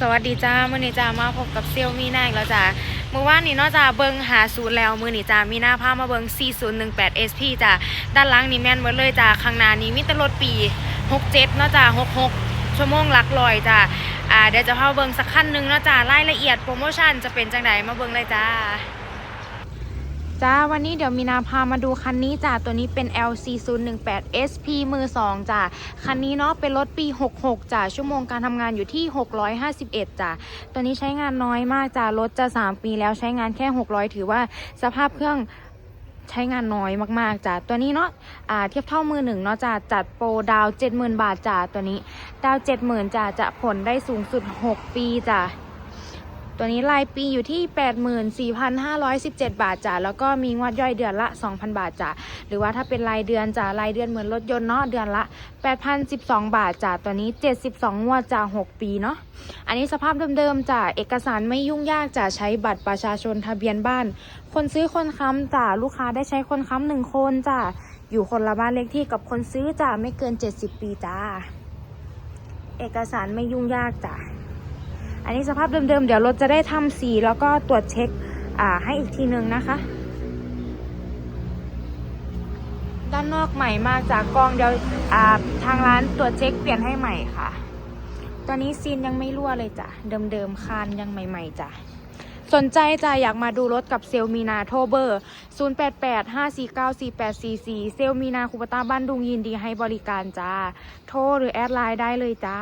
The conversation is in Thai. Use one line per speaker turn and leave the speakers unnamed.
สวัสดีจ้ามื่อนี้จ้ามาพบกับเซลมีนาอีกแล้วจ้าเมื่อวานนี้นาะจ้าเบิงหาศูนย์แล้วมือนี้จ้ามีหน้าผ้ามาเบิง 4018 SP จ้าด้านล่างนี่แม่นหมดเลยจ้าข้างหน้านี้มีแต่รถปี 67นอกจาก66 ชั่วโมงหลักลอยจ้าอ่าเดี๋ยวจะพาเบิงสักขั้นหนึ่งนอกจากรายละเอียดโปรโมชั่นจะเป็นจังไดมาเบิงเลยจ้า จ้าวันนี้เดี๋ยวมีนาพามาดูคันนี้จ้าตัวนี้เป็น LC 0 1 8 SP มือ2จ้าคันนี้เนาะเป็นรถปี 66จ้าชั่วโมงการทำงานอยู่ที่ 651จ้าตัวนี้ใช้งานน้อยมากจ้ารถจะ 3 ปีแล้วใช้งานแค่ 600 ถือว่าสภาพเครื่องใช้งานน้อยมากๆจ้าตัวนี้เนาะอ่าเทียบเท่ามือหนึ่งเนาะจ้าจัดโปรดาว 70,000 บาทจ้าตัวนี้ ดาว 70,000จ้าจะผลได้สูงสุด 6 ปีจ้า ตัวนี้รายปีอยู่ที่ 84,517 บาทจ้ะแล้วก็มีงวดย่อยเดือนละ 2,000 บาทจ้ะหรือว่าถ้าเป็นรายเดือนจ้ะรายเดือนเหมือนรถยนต์เนาะเดือนละ 8,012 บาทจ้ะตัวนี้ 72 งวดจ้ะ6ปีเนาะอันนี้สภาพเดิมๆจ้ะเอกสารไม่ยุ่งยากจ้ะใช้บัตรประชาชนทะเบียนบ้าน คนซื้อคนค้ำจ้ะลูกค้าได้ใช้คนค้ำหนึ่งคนจ้ะอยู่คนละบ้านเลขที่กับคนซื้อจ้ะไม่เกิน 70 ปีจ้าเอกสารไม่ยุ่งยากจ้ะ อันนี้สภาพเดิมๆ เดี๋ยวรถจะได้ทำสีแล้วก็ตรวจเช็คให้อีกทีหนึ่งนะคะ ด้านนอกใหม่มากจากกองเดี๋ยวทางร้านตรวจเช็คเปลี่ยนให้ใหม่ค่ะตอนนี้ซีนยังไม่รั่วเลยจ้ะ เดิมๆ คานยังใหม่ๆจ้ะสนใจจ้ะอยากมาดูรถกับเซลมีนาโทเบอร์ 088 549 4844 เซลมีนาคูปตาบ้านดุงยินดีให้บริการจ้า โทรหรือแอดไลน์ได้เลยจ้า